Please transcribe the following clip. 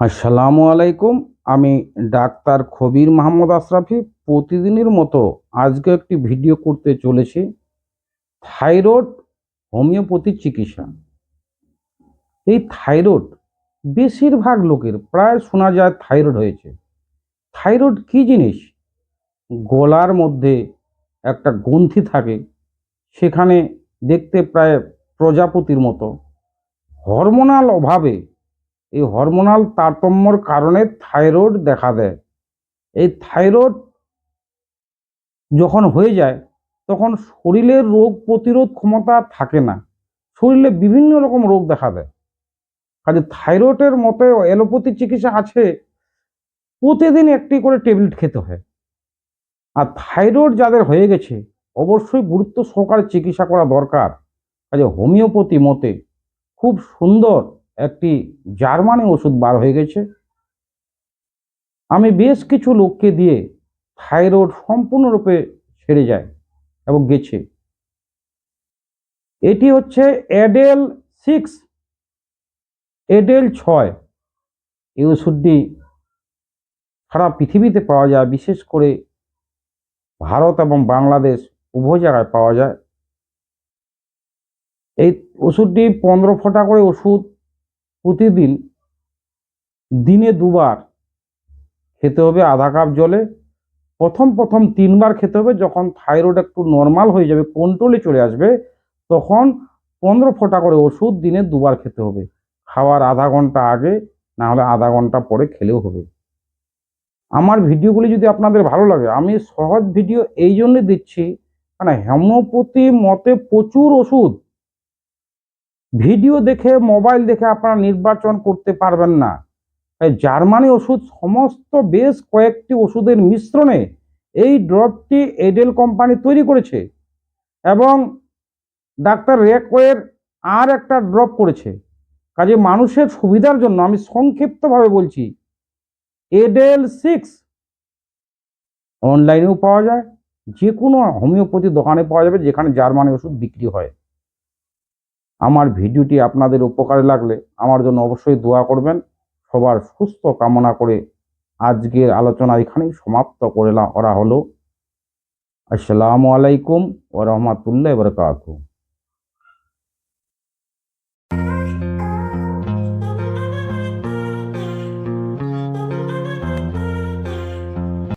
আসসালামু আলাইকুম। আমি ডাক্তার খবির মাহমুদ আশরাফি। প্রতিদিনের মতো আজকে একটি ভিডিও করতে চলেছি। থাইরয়েড হোমিওপ্যাথি চিকিৎসা। এই থাইরয়েড বেশিরভাগ লোকের প্রায় শোনা যায় থাইরয়েড হয়েছে। থাইরয়েড কী জিনিস? গলার মধ্যে একটা গ্রন্থি থাকে। সেখানে দেখতে প্রায় প্রজাপতির মতো। হরমোনাল অভাবে এই হরমোনাল তারতম্যর কারণে থাইরয়েড দেখা দেয়। এই থাইরয়েড যখন হয়ে যায়, তখন শরীরের রোগ প্রতিরোধ ক্ষমতা থাকে না। শরীরে বিভিন্ন রকম রোগ দেখা দেয়। কাজে থাইরয়েডের মতো অ্যালোপ্যাথি চিকিৎসা আছে, প্রতিদিন একটি করে ট্যাবলেট খেতে হয়। আর থাইরয়েড যাদের হয়ে গেছে, অবশ্যই গুরুত্ব সহকারে চিকিৎসা করা দরকার। কাজে হোমিওপ্যাথি মতে খুব সুন্দর একটি জার্মানি ওষুধ বার হয়ে গেছে। আমি বেশ কিছু লোককে দিয়ে থাইরয়েড সম্পূর্ণরূপে ছেড়ে যায় এবং গেছে। এটি হচ্ছে এডেল সিক্স, এডেল ছয়। এই ওষুধটি সারা পৃথিবীতে পাওয়া যায়, বিশেষ করে ভারত এবং বাংলাদেশ উভয় জায়গায় পাওয়া যায়। এই ওষুধটি পনেরো ফোঁটা করে ওষুধ প্রতিদিন দিনে দুবার খেতে হবে আধা কাপ জলে। প্রথম প্রথম তিনবার খেতে হবে, যখন থাইরয়েড একটু নর্মাল হয়ে যাবে কন্ট্রোলে চলে আসবে, তখন পনেরো ফোঁটা করে ওষুধ দিনে দুবার খেতে হবে। খাওয়ার আধা ঘণ্টা আগে, না হলে আধা ঘণ্টা পরে খেলেও হবে। আমার ভিডিওগুলি যদি আপনাদের ভালো লাগে, আমি সহজ ভিডিও এই জন্যই দিচ্ছি কারণ হোমিওপ্যাথি মতে প্রচুর ওষুধ ভিডিও দেখে, মোবাইল দেখে আপনারা নির্বাচন করতে পারবেন না। তাই জার্মানি ওষুধ সমস্ত বেশ কয়েকটি ওষুধের মিশ্রণে এই ড্রপটি এডেল কোম্পানি তৈরি করেছে এবং ডাক্তার রেকওয়ের আর একটা ড্রপ করেছে। কাজে মানুষের সুবিধার জন্য আমি সংক্ষিপ্তভাবে বলছি, এডেল সিক্স অনলাইনেও পাওয়া যায় যে কোনো হোমিওপ্যাথি দোকানে পাওয়া যাবে যেখানে জার্মানি ওষুধ বিক্রি হয়। আমার ভিডিওটি আপনাদের উপকারে লাগলে আমার জন্য অবশ্যই দোয়া করবেন। সবার সুস্থ কামনা করে আজকের আলোচনা এখানেই সমাপ্ত করে করা হলো। আসসালামু আলাইকুম ও রহমতুল্লাহ